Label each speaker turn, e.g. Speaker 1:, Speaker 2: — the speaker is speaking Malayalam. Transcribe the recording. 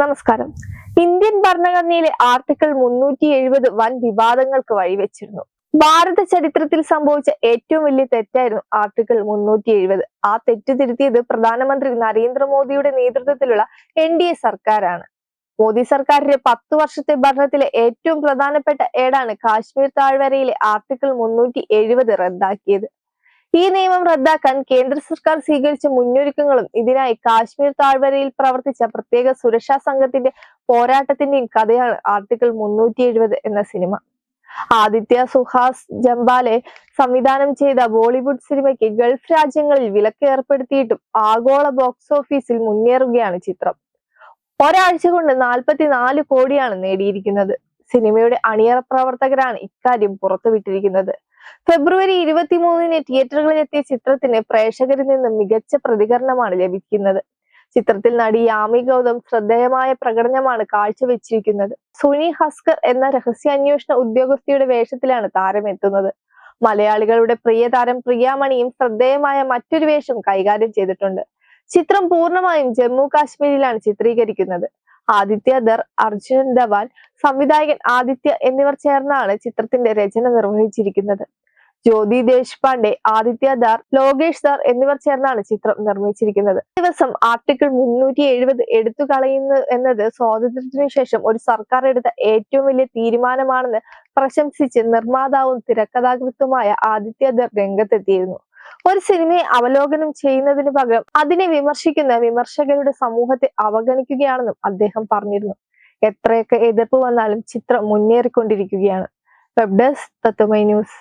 Speaker 1: നമസ്കാരം. ഇന്ത്യൻ ഭരണഘടനയിലെ ആർട്ടിക്കിൾ മുന്നൂറ്റി എഴുപത് വൻ വിവാദങ്ങൾക്ക് വഴിവെച്ചിരുന്നു. ഭാരത ചരിത്രത്തിൽ സംഭവിച്ച ഏറ്റവും വലിയ തെറ്റായിരുന്നു ആർട്ടിക്കിൾ മുന്നൂറ്റി എഴുപത് ആ തെറ്റ് തിരുത്തിയത് പ്രധാനമന്ത്രി നരേന്ദ്രമോദിയുടെ നേതൃത്വത്തിലുള്ള എൻ ഡി എ സർക്കാരാണ്. മോദി സർക്കാരിന്റെ പത്തു വർഷത്തെ ഭരണത്തിലെ ഏറ്റവും പ്രധാനപ്പെട്ട ഏടാണ് കാശ്മീർ താഴ്വരയിലെ ആർട്ടിക്കിൾ മുന്നൂറ്റി എഴുപത് റദ്ദാക്കിയത്. ഈ നിയമം റദ്ദാക്കാൻ കേന്ദ്ര സർക്കാർ സ്വീകരിച്ച മുന്നൊരുക്കങ്ങളും ഇതിനായി കാശ്മീർ താഴ്വരയിൽ പ്രവർത്തിച്ച പ്രത്യേക സുരക്ഷാ സംഘത്തിന്റെ പോരാട്ടത്തിന്റെയും കഥയാണ് ആർട്ടിക്കിൾ മുന്നൂറ്റി എഴുപത് എന്ന സിനിമ. ആദിത്യ സുഹാസ് ജംബാലെ സംവിധാനം ചെയ്ത ബോളിവുഡ് സിനിമയ്ക്ക് ഗൾഫ് രാജ്യങ്ങളിൽ വിലക്ക് ഏർപ്പെടുത്തിയിട്ടും ആഗോള ബോക്സ് ഓഫീസിൽ മുന്നേറുകയാണ് ചിത്രം. ഒരാഴ്ച കൊണ്ട് നാൽപ്പത്തിനാല് കോടിയാണ് നേടിയിരിക്കുന്നത്. സിനിമയുടെ അണിയറ പ്രവർത്തകരാണ് ഇക്കാര്യം പുറത്തുവിട്ടിരിക്കുന്നത്. ഫെബ്രുവരി ഇരുപത്തിമൂന്നിന് തിയേറ്ററുകളിൽ എത്തിയ ചിത്രത്തിന് പ്രേക്ഷകരിൽ നിന്ന് മികച്ച പ്രതികരണമാണ് ലഭിക്കുന്നത്. ചിത്രത്തിൽ നടി യാമി ഗൗതം ശ്രദ്ധേയമായ പ്രകടനമാണ് കാഴ്ചവെച്ചിരിക്കുന്നത്. സുനി ഹസ്കർ എന്ന രഹസ്യാന്വേഷണ ഉദ്യോഗസ്ഥയുടെ വേഷത്തിലാണ് താരം എത്തുന്നത് മലയാളികളുടെ പ്രിയ താരം പ്രിയാമണിയും ശ്രദ്ധേയമായ മറ്റൊരു വേഷം കൈകാര്യം ചെയ്തിട്ടുണ്ട്. ചിത്രം പൂർണമായും ജമ്മു കാശ്മീരിലാണ് ചിത്രീകരിക്കുന്നത്. ആദിത്യ ദർ അർജുൻ ധവാൻ സംവിധായകൻ ആദിത്യ എന്നിവർ ചേർന്നാണ് ചിത്രത്തിന്റെ രചന നിർവഹിച്ചിരിക്കുന്നത്. ജ്യോതി ദേശ്പാണ്ഡെ ആദിത്യ ദാർ ലോകേഷ് ദാർ എന്നിവർ ചേർന്നാണ് ചിത്രം നിർമ്മിച്ചിരിക്കുന്നത് ദിവസം ആർട്ടിക്കിൾ മുന്നൂറ്റി എഴുപത് എടുത്തു കളയുന്നു എന്നത് സ്വാതന്ത്ര്യത്തിനു ശേഷം ഒരു സർക്കാർ എടുത്ത ഏറ്റവും വലിയ തീരുമാനമാണെന്ന് പ്രശംസിച്ച് നിർമ്മാതാവും തിരക്കഥാകൃത്തുമായ ആദിത്യ ദർ രംഗത്തെത്തിയിരുന്നു. ഒരു സിനിമയെ അവലോകനം ചെയ്യുന്നതിന് പകരം അതിനെ വിമർശിക്കുന്ന വിമർശകരുടെ സമൂഹത്തെ അവഗണിക്കുകയാണെന്നും അദ്ദേഹം പറഞ്ഞിരുന്നു. എത്രയൊക്കെ എതിർപ്പ് വന്നാലും ചിത്രം മുന്നേറിക്കൊണ്ടിരിക്കുകയാണ്. Web desk Tatwamayi news